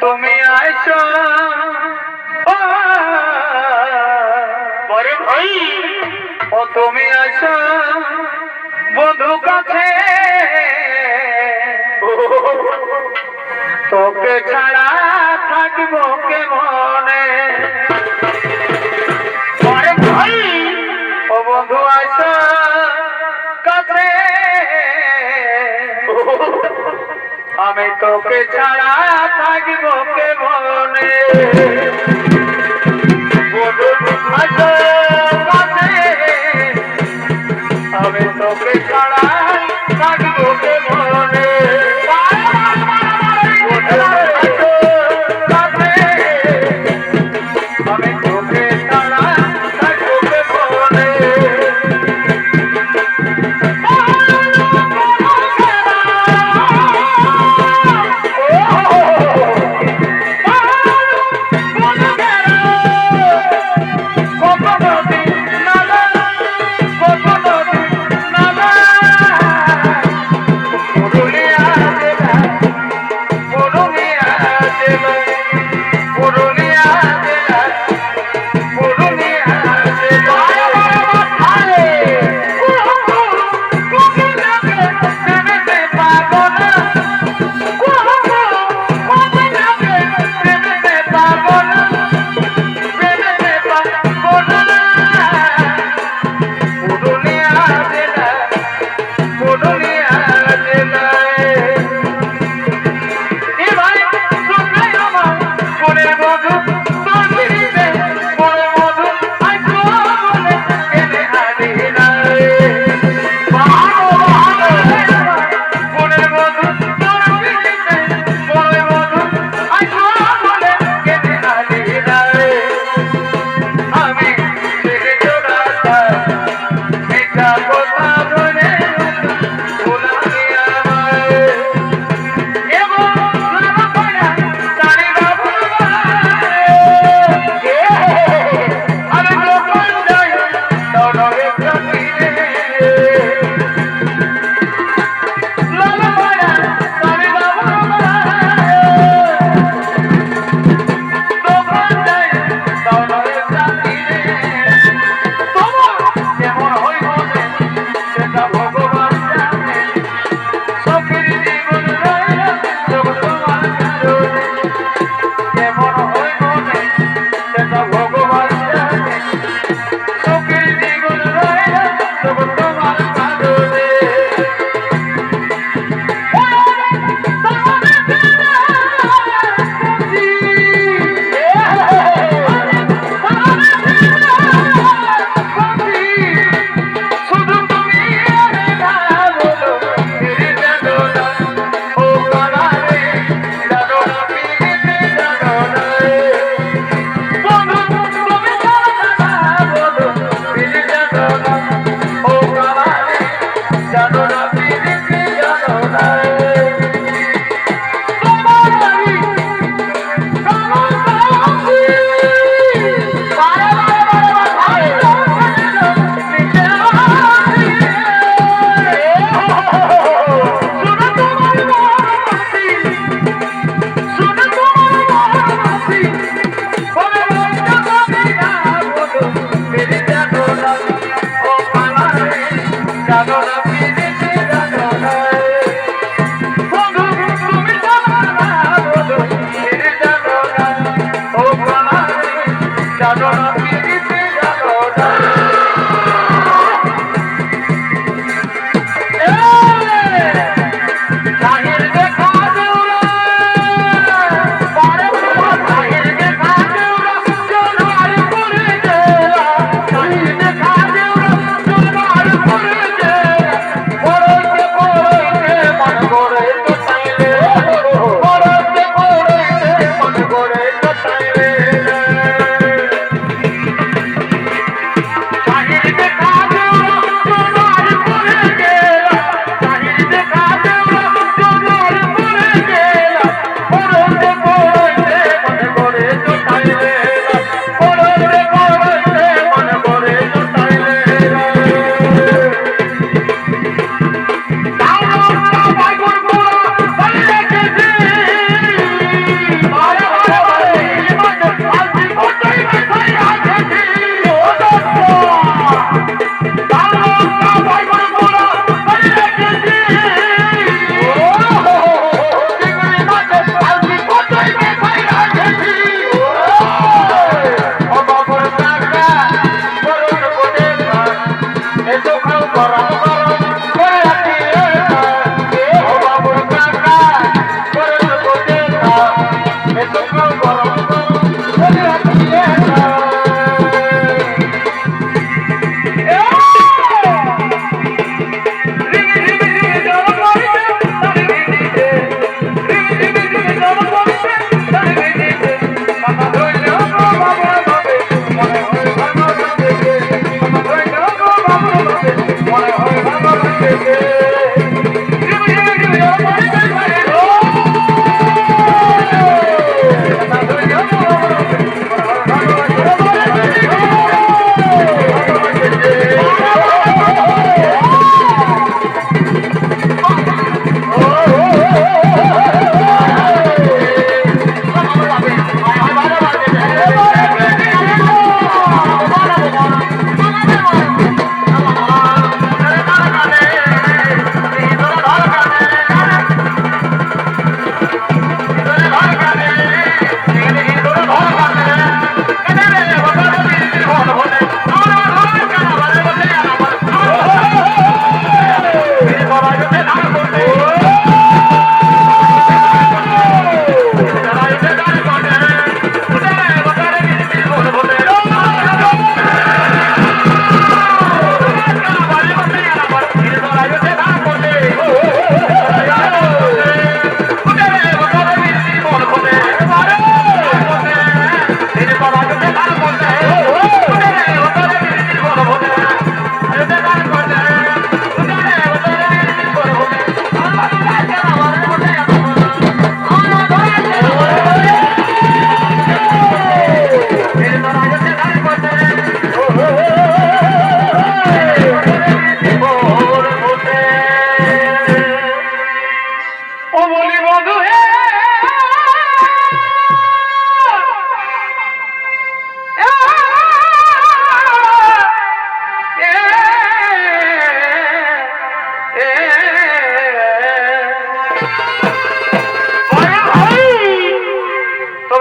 তুমি আইছো। পরে ভাই, ও, তুমি আইছো। বন্ধু কাছে। তোকে ছাড়া থাকব কে মনে পরে ভাই, ও, বন্ধু আসা তোকে ছাড়া থাকব কে মনে ও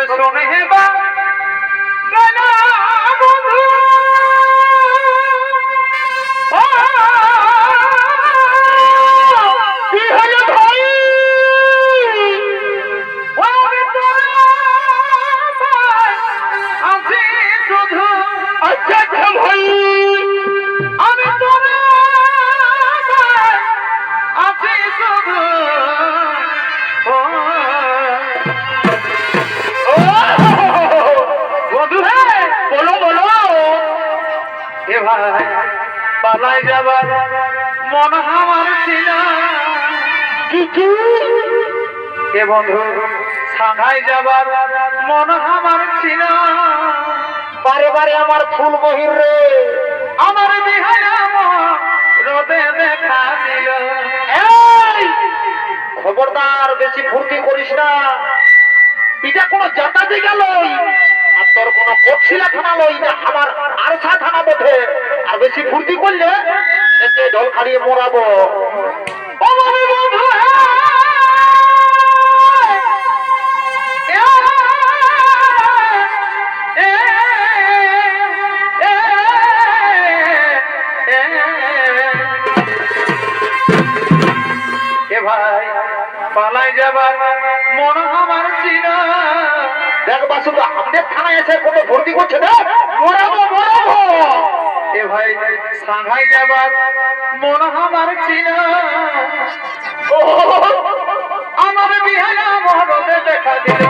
তবে শোনে পালাই যাবার? মন আমার ছিল কিছু? এ বন্ধু সাংহাই যাবার মন আমার ছিল বারে বারে আমার ফুল বহির রে আমার বিহারা রোদে দেখা দিল। খবরদার বেশি ফুর্তি করিস না। এটা কোনো জাতাতে গেল? তোর কোনো কচ্ছিলা থানা লই না আমার আরসা থানা বটে আর বেশি ফুর্তি করলে একে ঢোল খাড়িয়ে এ ভাই পালাই যাবার মন আমার ছিল দেখ শুধু আমাদের থানায় এসে কোনো ভর্তি করছে না? মরাবো মরাবো। এ ভাই সাংহাই যাবার মন আমার ও, আমার দেখা দিল।